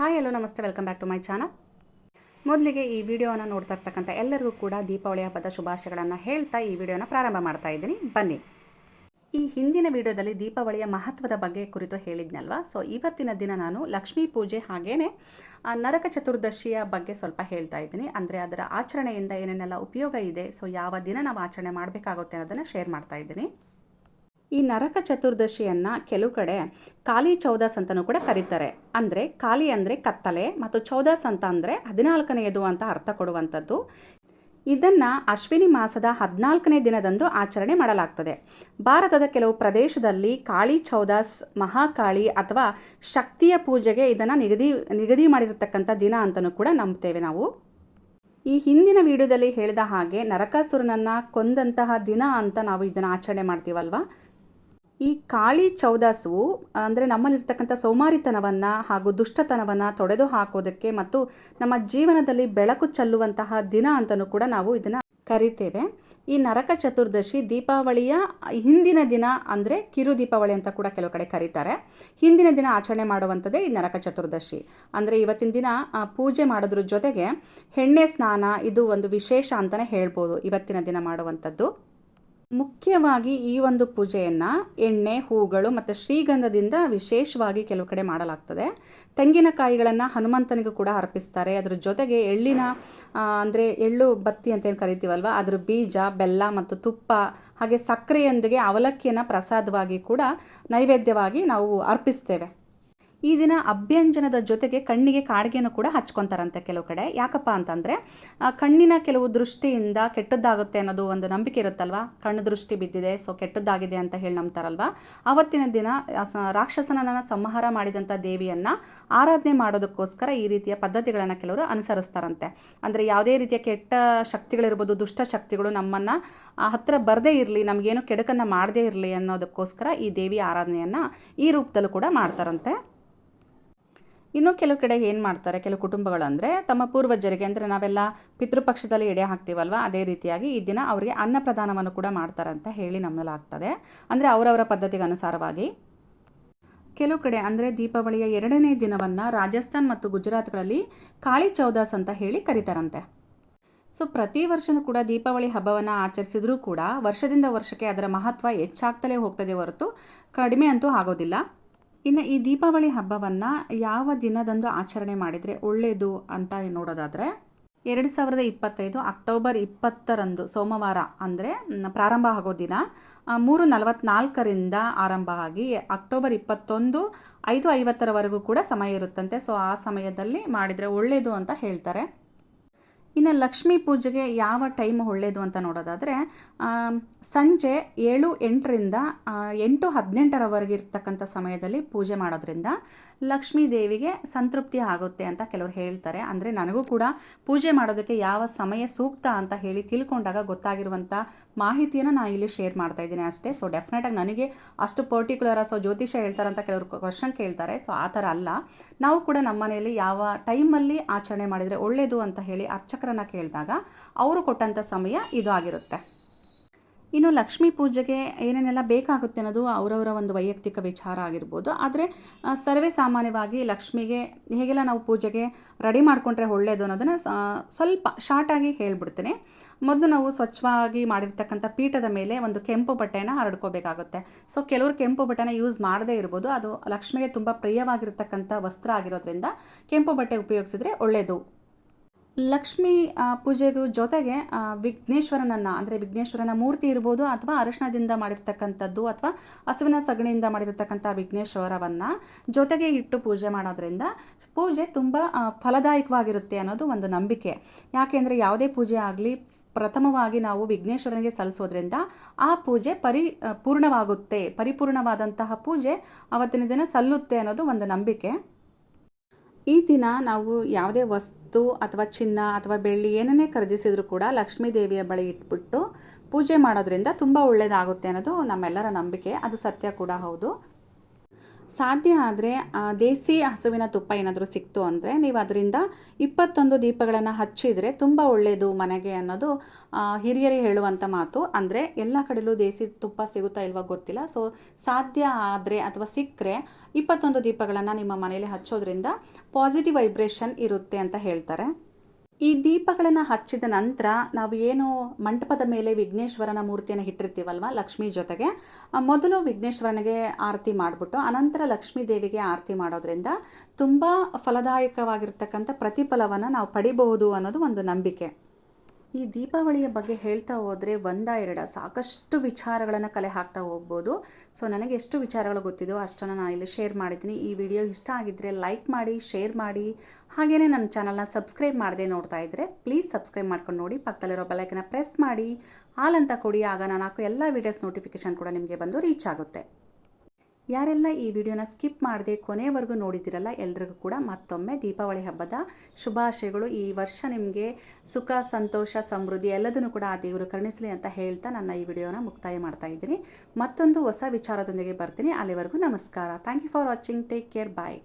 Hi, hello, ನಮಸ್ತೆ, welcome back to my channel. ಮೊದಲಿಗೆ ಈ ವಿಡಿಯೋನ ನೋಡ್ತಾ ಇರ್ತಕ್ಕಂಥ ಎಲ್ಲರಿಗೂ ಕೂಡ ದೀಪಾವಳಿ ಹಬ್ಬದ ಶುಭಾಶಯಗಳನ್ನು ಹೇಳ್ತಾ ಈ ವಿಡಿಯೋನ ಪ್ರಾರಂಭ ಮಾಡ್ತಾ ಇದ್ದೀನಿ. ಬನ್ನಿ. ಈ ಹಿಂದಿನ ವಿಡಿಯೋದಲ್ಲಿ ದೀಪಾವಳಿಯ ಮಹತ್ವದ ಬಗ್ಗೆ ಕುರಿತು ಹೇಳಿದ್ನಲ್ವಾ? ಸೊ ಇವತ್ತಿನ ದಿನ ನಾನು ಲಕ್ಷ್ಮೀ ಪೂಜೆ ಹಾಗೇನೆ ನರಕ ಚತುರ್ದಶಿಯ ಬಗ್ಗೆ ಸ್ವಲ್ಪ ಹೇಳ್ತಾ ಇದ್ದೀನಿ. ಅಂದರೆ ಅದರ ಆಚರಣೆಯಿಂದ ಏನೇನೆಲ್ಲ ಉಪಯೋಗ ಇದೆ ಸೊ ಯಾವ ದಿನ ನಾವು ಆಚರಣೆ ಮಾಡಬೇಕಾಗುತ್ತೆ ಅನ್ನೋದನ್ನು ಶೇರ್ ಮಾಡ್ತಾ ಇದ್ದೀನಿ. ಈ ನರಕ ಚತುರ್ದಶಿಯನ್ನು ಕೆಲವು ಕಡೆ ಕಾಲಿ ಚೌದಾಸ್ ಅಂತಲೂ ಕೂಡ ಕರೀತಾರೆ. ಅಂದರೆ ಕಾಲಿ ಅಂದರೆ ಕತ್ತಲೆ ಮತ್ತು ಚೌದಾಸ್ ಅಂತ ಅಂದರೆ ಹದಿನಾಲ್ಕನೆಯದು ಅಂತ ಅರ್ಥ ಕೊಡುವಂಥದ್ದು. ಇದನ್ನು ಅಶ್ವಿನಿ ಮಾಸದ ಹದಿನಾಲ್ಕನೇ ದಿನದಂದು ಆಚರಣೆ ಮಾಡಲಾಗ್ತದೆ. ಭಾರತದ ಕೆಲವು ಪ್ರದೇಶದಲ್ಲಿ ಕಾಳಿ ಚೌದಾಸ್ ಮಹಾಕಾಳಿ ಅಥವಾ ಶಕ್ತಿಯ ಪೂಜೆಗೆ ಇದನ್ನು ನಿಗದಿ ನಿಗದಿ ಮಾಡಿರತಕ್ಕಂಥ ದಿನ ಅಂತಲೂ ಕೂಡ ನಂಬ್ತೇವೆ ನಾವು. ಈ ಹಿಂದಿನ ವಿಡಿಯೋದಲ್ಲಿ ಹೇಳಿದ ಹಾಗೆ ನರಕಾಸುರನನ್ನು ಕೊಂದಂತಹ ದಿನ ಅಂತ ನಾವು ಇದನ್ನು ಆಚರಣೆ ಮಾಡ್ತೀವಲ್ವಾ? ಈ ಕಾಳಿ ಚೌದಾಸವು ಅಂದರೆ ನಮ್ಮಲ್ಲಿರ್ತಕ್ಕಂಥ ಸೋಮಾರಿತನವನ್ನು ಹಾಗೂ ದುಷ್ಟತನವನ್ನು ತೊಡೆದು ಹಾಕೋದಕ್ಕೆ ಮತ್ತು ನಮ್ಮ ಜೀವನದಲ್ಲಿ ಬೆಳಕು ಚೆಲ್ಲುವಂತಹ ದಿನ ಅಂತಲೂ ಕೂಡ ನಾವು ಇದನ್ನು ಕರಿತೇವೆ. ಈ ನರಕ ಚತುರ್ದಶಿ ದೀಪಾವಳಿಯ ಹಿಂದಿನ ದಿನ ಅಂದರೆ ಕಿರು ದೀಪಾವಳಿ ಅಂತ ಕೂಡ ಕೆಲವು ಕಡೆ ಕರೀತಾರೆ. ಹಿಂದಿನ ದಿನ ಆಚರಣೆ ಮಾಡುವಂಥದ್ದೇ ಈ ನರಕ ಚತುರ್ದಶಿ. ಅಂದರೆ ಇವತ್ತಿನ ದಿನ ಪೂಜೆ ಮಾಡೋದ್ರ ಜೊತೆಗೆ ಎಣ್ಣೆ, ಸ್ನಾನ ಇದು ಒಂದು ವಿಶೇಷ ಅಂತಲೇ ಹೇಳ್ಬೋದು ಇವತ್ತಿನ ದಿನ ಮಾಡುವಂಥದ್ದು. ಮುಖ್ಯವಾಗಿ ಈ ಒಂದು ಪೂಜೆಯನ್ನು ಎಣ್ಣೆ, ಹೂಗಳು ಮತ್ತು ಶ್ರೀಗಂಧದಿಂದ ವಿಶೇಷವಾಗಿ ಕೆಲವು ಕಡೆ ಮಾಡಲಾಗ್ತದೆ. ತೆಂಗಿನಕಾಯಿಗಳನ್ನು ಹನುಮಂತನಿಗೂ ಕೂಡ ಅರ್ಪಿಸ್ತಾರೆ. ಅದರ ಜೊತೆಗೆ ಎಳ್ಳಿನ ಅಂದರೆ ಎಳ್ಳು ಬತ್ತಿ ಅಂತ ಏನು ಕರಿತೀವಲ್ವ, ಅದರ ಬೀಜ, ಬೆಲ್ಲ ಮತ್ತು ತುಪ್ಪ, ಹಾಗೆ ಸಕ್ಕರೆಯೊಂದಿಗೆ ಅವಲಕ್ಕಿಯನ್ನು ಪ್ರಸಾದವಾಗಿ ಕೂಡ ನೈವೇದ್ಯವಾಗಿ ನಾವು ಅರ್ಪಿಸ್ತೇವೆ. ಈ ದಿನ ಅಭ್ಯಂಜನದ ಜೊತೆಗೆ ಕಣ್ಣಿಗೆ ಕಾಡಿಗೆನೂ ಕೂಡ ಹಚ್ಕೊತಾರಂತೆ ಕೆಲವು ಕಡೆ. ಯಾಕಪ್ಪ ಅಂತಂದರೆ ಕಣ್ಣಿನ ಕೆಲವು ದೃಷ್ಟಿಯಿಂದ ಕೆಟ್ಟದ್ದಾಗುತ್ತೆ ಅನ್ನೋದು ಒಂದು ನಂಬಿಕೆ ಇರುತ್ತಲ್ವಾ? ಕಣ್ಣು ದೃಷ್ಟಿ ಬಿದ್ದಿದೆ, ಸೊ ಕೆಟ್ಟದ್ದಾಗಿದೆ ಅಂತ ಹೇಳಿ ನಂಬ್ತಾರಲ್ವ? ಅವತ್ತಿನ ದಿನ ರಾಕ್ಷಸನನ್ನು ಸಂಹಾರ ಮಾಡಿದಂಥ ದೇವಿಯನ್ನು ಆರಾಧನೆ ಮಾಡೋದಕ್ಕೋಸ್ಕರ ಈ ರೀತಿಯ ಪದ್ಧತಿಗಳನ್ನು ಕೆಲವರು ಅನುಸರಿಸ್ತಾರಂತೆ. ಅಂದರೆ ಯಾವುದೇ ರೀತಿಯ ಕೆಟ್ಟ ಶಕ್ತಿಗಳಿರ್ಬೋದು, ದುಷ್ಟ ಶಕ್ತಿಗಳು ನಮ್ಮನ್ನು ಹತ್ತಿರ ಬರದೇ ಇರಲಿ, ನಮಗೇನು ಕೆಡುಕನ್ನು ಮಾಡದೇ ಇರಲಿ ಅನ್ನೋದಕ್ಕೋಸ್ಕರ ಈ ದೇವಿ ಆರಾಧನೆಯನ್ನು ಈ ರೂಪದಲ್ಲೂ ಕೂಡ ಮಾಡ್ತಾರಂತೆ. ಇನ್ನು ಕೆಲವು ಕಡೆ ಏನು ಮಾಡ್ತಾರೆ, ಕೆಲವು ಕುಟುಂಬಗಳು ಅಂದರೆ ತಮ್ಮ ಪೂರ್ವಜರಿಗೆ ಅಂದರೆ ನಾವೆಲ್ಲ ಪಿತೃಪಕ್ಷದಲ್ಲಿ ಎಡೆ ಹಾಕ್ತೀವಲ್ವ, ಅದೇ ರೀತಿಯಾಗಿ ಈ ದಿನ ಅವರಿಗೆ ಅನ್ನ ಪ್ರದಾನವನ್ನು ಕೂಡ ಮಾಡ್ತಾರೆ ಅಂತ ಹೇಳಿ ನಂಬಲಾಗ್ತದೆ ಅಂದರೆ ಅವರವರ ಪದ್ಧತಿಗೆ ಅನುಸಾರವಾಗಿ ಕೆಲವು ಕಡೆ ಅಂದರೆ ದೀಪಾವಳಿಯ ಎರಡನೇ ದಿನವನ್ನು ರಾಜಸ್ಥಾನ್ ಮತ್ತು ಗುಜರಾತ್ಗಳಲ್ಲಿ ಕಾಳಿ ಚೌದಾಸ್ ಅಂತ ಹೇಳಿ ಕರೀತಾರಂತೆ. ಸೊ, ಪ್ರತಿ ವರ್ಷವೂ ಕೂಡ ದೀಪಾವಳಿ ಹಬ್ಬವನ್ನು ಆಚರಿಸಿದ್ರೂ ಕೂಡ ವರ್ಷದಿಂದ ವರ್ಷಕ್ಕೆ ಅದರ ಮಹತ್ವ ಹೆಚ್ಚಾಗ್ತಲೇ ಹೋಗ್ತದೆ ಹೊರತು ಕಡಿಮೆ ಅಂತೂ ಆಗೋದಿಲ್ಲ. ಇನ್ನು ಈ ದೀಪಾವಳಿ ಹಬ್ಬವನ್ನು ಯಾವ ದಿನದಂದು ಆಚರಣೆ ಮಾಡಿದರೆ ಒಳ್ಳೆಯದು ಅಂತ ನೋಡೋದಾದರೆ ಎರಡು ಸಾವಿರದ ಇಪ್ಪತ್ತೈದು ಅಕ್ಟೋಬರ್ ಇಪ್ಪತ್ತರಂದು ಸೋಮವಾರ ಅಂದರೆ ಪ್ರಾರಂಭ ಆಗೋ ದಿನ ಮೂರು ನಲವತ್ನಾಲ್ಕರಿಂದ ಆರಂಭ ಆಗಿ ಅಕ್ಟೋಬರ್ ಇಪ್ಪತ್ತೊಂದು ಐದು ಐವತ್ತರವರೆಗೂ ಕೂಡ ಸಮಯ ಇರುತ್ತಂತೆ. ಸೊ ಆ ಸಮಯದಲ್ಲಿ ಮಾಡಿದರೆ ಒಳ್ಳೆಯದು ಅಂತ ಹೇಳ್ತಾರೆ. ಇನ್ನು ಲಕ್ಷ್ಮೀ ಪೂಜೆಗೆ ಯಾವ ಟೈಮ್ ಒಳ್ಳೆಯದು ಅಂತ ನೋಡೋದಾದರೆ ಸಂಜೆ ಏಳು ಎಂಟರಿಂದ ಎಂಟು ಹದಿನೆಂಟರವರೆಗೆ ಇರ್ತಕ್ಕಂಥ ಸಮಯದಲ್ಲಿ ಪೂಜೆ ಮಾಡೋದ್ರಿಂದ ಲಕ್ಷ್ಮೀ ದೇವಿಗೆ ಸಂತೃಪ್ತಿ ಆಗುತ್ತೆ ಅಂತ ಕೆಲವರು ಹೇಳ್ತಾರೆ. ಅಂದರೆ ನನಗೂ ಕೂಡ ಪೂಜೆ ಮಾಡೋದಕ್ಕೆ ಯಾವ ಸಮಯ ಸೂಕ್ತ ಅಂತ ಹೇಳಿ ತಿಳ್ಕೊಂಡಾಗ ಗೊತ್ತಾಗಿರುವಂಥ ಮಾಹಿತಿಯನ್ನು ನಾನು ಇಲ್ಲಿ ಶೇರ್ ಮಾಡ್ತಾ ಇದ್ದೀನಿ ಅಷ್ಟೇ. ಸೊ ಡೆಫಿನೆಟಾಗಿ ನನಗೆ ಅಷ್ಟು ಪರ್ಟಿಕ್ಯುಲರ್ ಸೊ ಜ್ಯೋತಿಷ ಹೇಳ್ತಾರೆ ಅಂತ ಕೆಲವರು ಕ್ವಶನ್ ಕೇಳ್ತಾರೆ. ಸೊ ಆ ಥರ ಅಲ್ಲ. ನಾವು ಕೂಡ ನಮ್ಮ ಮನೆಯಲ್ಲಿ ಯಾವ ಟೈಮಲ್ಲಿ ಆಚರಣೆ ಮಾಡಿದರೆ ಒಳ್ಳೆಯದು ಅಂತ ಹೇಳಿ ಅರ್ಚಕರನ್ನು ಕೇಳಿದಾಗ ಅವರು ಕೊಟ್ಟಂಥ ಸಮಯ ಇದು ಆಗಿರುತ್ತೆ. ಇನ್ನು ಲಕ್ಷ್ಮೀ ಪೂಜೆಗೆ ಏನೇನೆಲ್ಲ ಬೇಕಾಗುತ್ತೆ ಅನ್ನೋದು ಅವರವರ ಒಂದು ವೈಯಕ್ತಿಕ ವಿಚಾರ ಆಗಿರ್ಬೋದು. ಆದರೆ ಸರ್ವೇ ಸಾಮಾನ್ಯವಾಗಿ ಲಕ್ಷ್ಮಿಗೆ ಹೇಗೆಲ್ಲ ನಾವು ಪೂಜೆಗೆ ರೆಡಿ ಮಾಡಿಕೊಂಡ್ರೆ ಒಳ್ಳೆಯದು ಅನ್ನೋದನ್ನು ಸ್ವಲ್ಪ ಶಾರ್ಟಾಗಿ ಹೇಳ್ಬಿಡ್ತೀನಿ. ಮೊದಲು ನಾವು ಸ್ವಚ್ಛವಾಗಿ ಮಾಡಿರ್ತಕ್ಕಂಥ ಪೀಠದ ಮೇಲೆ ಒಂದು ಕೆಂಪು ಬಟ್ಟೆನ ಹರಡ್ಕೋಬೇಕಾಗುತ್ತೆ. ಸೊ, ಕೆಲವರು ಕೆಂಪು ಬಟ್ಟೆನ ಯೂಸ್ ಮಾಡದೇ ಇರ್ಬೋದು. ಅದು ಲಕ್ಷ್ಮಿಗೆ ತುಂಬ ಪ್ರಿಯವಾಗಿರ್ತಕ್ಕಂಥ ವಸ್ತ್ರ ಆಗಿರೋದ್ರಿಂದ ಕೆಂಪು ಬಟ್ಟೆ ಉಪಯೋಗಿಸಿದ್ರೆ ಒಳ್ಳೆಯದು ಲಕ್ಷ್ಮೀ ಪೂಜೆಗೂ ಜೊತೆಗೆ ವಿಘ್ನೇಶ್ವರನನ್ನ, ಅಂದರೆ ವಿಘ್ನೇಶ್ವರನ ಮೂರ್ತಿ ಇರ್ಬೋದು ಅಥವಾ ಅರಿಶಿಣದಿಂದ ಮಾಡಿರ್ತಕ್ಕಂಥದ್ದು ಅಥವಾ ಹಸುವಿನ ಸಗಣಿಯಿಂದ ಮಾಡಿರತಕ್ಕಂಥ ವಿಘ್ನೇಶ್ವರವನ್ನು ಜೊತೆಗೆ ಇಟ್ಟು ಪೂಜೆ ಮಾಡೋದ್ರಿಂದ ಪೂಜೆ ತುಂಬ ಫಲದಾಯಕವಾಗಿರುತ್ತೆ ಅನ್ನೋದು ಒಂದು ನಂಬಿಕೆ. ಯಾಕೆಂದರೆ ಯಾವುದೇ ಪೂಜೆ ಆಗಲಿ, ಪ್ರಥಮವಾಗಿ ನಾವು ವಿಘ್ನೇಶ್ವರನಿಗೆ ಸಲ್ಲಿಸೋದ್ರಿಂದ ಆ ಪೂಜೆ ಪರಿ ಪೂರ್ಣವಾಗುತ್ತೆ, ಪರಿಪೂರ್ಣವಾದಂತಹ ಪೂಜೆ ಅವತ್ತಿನ ದಿನ ಸಲ್ಲುತ್ತೆ ಅನ್ನೋದು ಒಂದು ನಂಬಿಕೆ. ಈ ದಿನ ನಾವು ಯಾವುದೇ ವಸ್ತು ಅಥವಾ ಚಿನ್ನ ಅಥವಾ ಬೆಳ್ಳಿ ಏನನ್ನೇ ಖರೀದಿಸಿದ್ರು ಕೂಡ ಲಕ್ಷ್ಮೀ ದೇವಿಯ ಬಳಿ ಇಟ್ಬಿಟ್ಟು ಪೂಜೆ ಮಾಡೋದ್ರಿಂದ ತುಂಬ ಒಳ್ಳೆಯದಾಗುತ್ತೆ ಅನ್ನೋದು ನಮ್ಮೆಲ್ಲರ ನಂಬಿಕೆ. ಅದು ಸತ್ಯ ಕೂಡ ಹೌದು. ಸಾಧ್ಯ ಆದರೆ ದೇಸಿ ಹಸುವಿನ ತುಪ್ಪ ಏನಾದರೂ ಸಿಕ್ತು ಅಂದರೆ ನೀವು ಅದರಿಂದ ಇಪ್ಪತ್ತೊಂದು ದೀಪಗಳನ್ನು ಹಚ್ಚಿದರೆ ತುಂಬ ಒಳ್ಳೆಯದು ಮನೆಗೆ ಅನ್ನೋದು ಹಿರಿಯರೇ ಹೇಳುವಂಥ ಮಾತು. ಅಂದರೆ ಎಲ್ಲ ಕಡೆಯಲ್ಲೂ ದೇಸಿ ತುಪ್ಪ ಸಿಗುತ್ತಾ ಇಲ್ವಾ ಗೊತ್ತಿಲ್ಲ. ಸೊ ಸಾಧ್ಯ ಆದರೆ ಅಥವಾ ಸಿಕ್ಕರೆ ಇಪ್ಪತ್ತೊಂದು ದೀಪಗಳನ್ನು ನಿಮ್ಮ ಮನೆಯಲ್ಲಿ ಹಚ್ಚೋದ್ರಿಂದ ಪಾಸಿಟಿವ್ ವೈಬ್ರೇಷನ್ ಇರುತ್ತೆ ಅಂತ ಹೇಳ್ತಾರೆ. ಈ ದೀಪಗಳನ್ನು ಹಚ್ಚಿದ ನಂತರ ನಾವು ಏನು ಮಂಟಪದ ಮೇಲೆ ವಿಘ್ನೇಶ್ವರನ ಮೂರ್ತಿಯನ್ನು ಇಟ್ಟಿರ್ತೀವಲ್ವ, ಲಕ್ಷ್ಮಿ ಜೊತೆಗೆ ಮೊದಲು ವಿಘ್ನೇಶ್ವರನಿಗೆ ಆರತಿ ಮಾಡಿಬಿಟ್ಟು, ಅನಂತರ ಲಕ್ಷ್ಮೀ ದೇವಿಗೆ ಆರತಿ ಮಾಡೋದ್ರಿಂದ ತುಂಬ ಫಲದಾಯಕವಾಗಿರ್ತಕ್ಕಂಥ ಪ್ರತಿಫಲವನ್ನು ನಾವು ಪಡಿಬಹುದು ಅನ್ನೋದು ಒಂದು ನಂಬಿಕೆ. ಈ ದೀಪಾವಳಿಯ ಬಗ್ಗೆ ಹೇಳ್ತಾ ಹೋದರೆ ಒಂದ ಎರಡ ಸಾಕಷ್ಟು ವಿಚಾರಗಳನ್ನು ಕಲೆ ಹಾಕ್ತಾ ಹೋಗ್ಬೋದು. ಸೊ ನನಗೆ ಎಷ್ಟು ವಿಚಾರಗಳು ಗೊತ್ತಿದೋ ಅಷ್ಟನ್ನು ನಾನು ಇಲ್ಲಿ ಶೇರ್ ಮಾಡಿದ್ದೀನಿ. ಈ ವಿಡಿಯೋ ಇಷ್ಟ ಆಗಿದ್ದರೆ ಲೈಕ್ ಮಾಡಿ ಶೇರ್ ಮಾಡಿ. ಹಾಗೆಯೇ ನನ್ನ ಚಾನಲ್ನ ಸಬ್ಸ್ಕ್ರೈಬ್ ಮಾಡದೆ ನೋಡ್ತಾ ಇದ್ದರೆ ಪ್ಲೀಸ್ ಸಬ್ಸ್ಕ್ರೈಬ್ ಮಾಡ್ಕೊಂಡು ನೋಡಿ. ಪಕ್ಕದಲ್ಲಿರೋ ಬೆಲೈಕನ್ನ ಪ್ರೆಸ್ ಮಾಡಿ. ಆಲ್ ಅಂತ ಕೊಡಿ. ಆಗ ನಾನು ಹಾಕೋ ಎಲ್ಲ ವೀಡಿಯೋಸ್ ನೋಟಿಫಿಕೇಷನ್ ಕೂಡ ನಿಮಗೆ ಬಂದು ರೀಚ್ ಆಗುತ್ತೆ. ಯಾರೆಲ್ಲ ಈ ವಿಡಿಯೋನ ಸ್ಕಿಪ್ ಮಾಡದೆ ಕೊನೆವರೆಗೂ ನೋಡಿದ್ದೀರಲ್ಲ, ಎಲ್ರಿಗೂ ಕೂಡ ಮತ್ತೊಮ್ಮೆ ದೀಪಾವಳಿ ಹಬ್ಬದ ಶುಭಾಶಯಗಳು. ಈ ವರ್ಷ ನಿಮಗೆ ಸುಖ, ಸಂತೋಷ, ಸಮೃದ್ಧಿ ಎಲ್ಲದನ್ನು ಕೂಡ ಆ ದೇವರು ಕರುಣಿಸಲಿ ಅಂತ ಹೇಳ್ತಾ ನನ್ನ ಈ ವಿಡಿಯೋನ ಮುಕ್ತಾಯ ಮಾಡ್ತಾ ಇದ್ದೀನಿ. ಮತ್ತೊಂದು ಹೊಸ ವಿಚಾರದೊಂದಿಗೆ ಬರ್ತೀನಿ. ಅಲ್ಲಿವರೆಗೂ ನಮಸ್ಕಾರ. Thank you for watching take care bye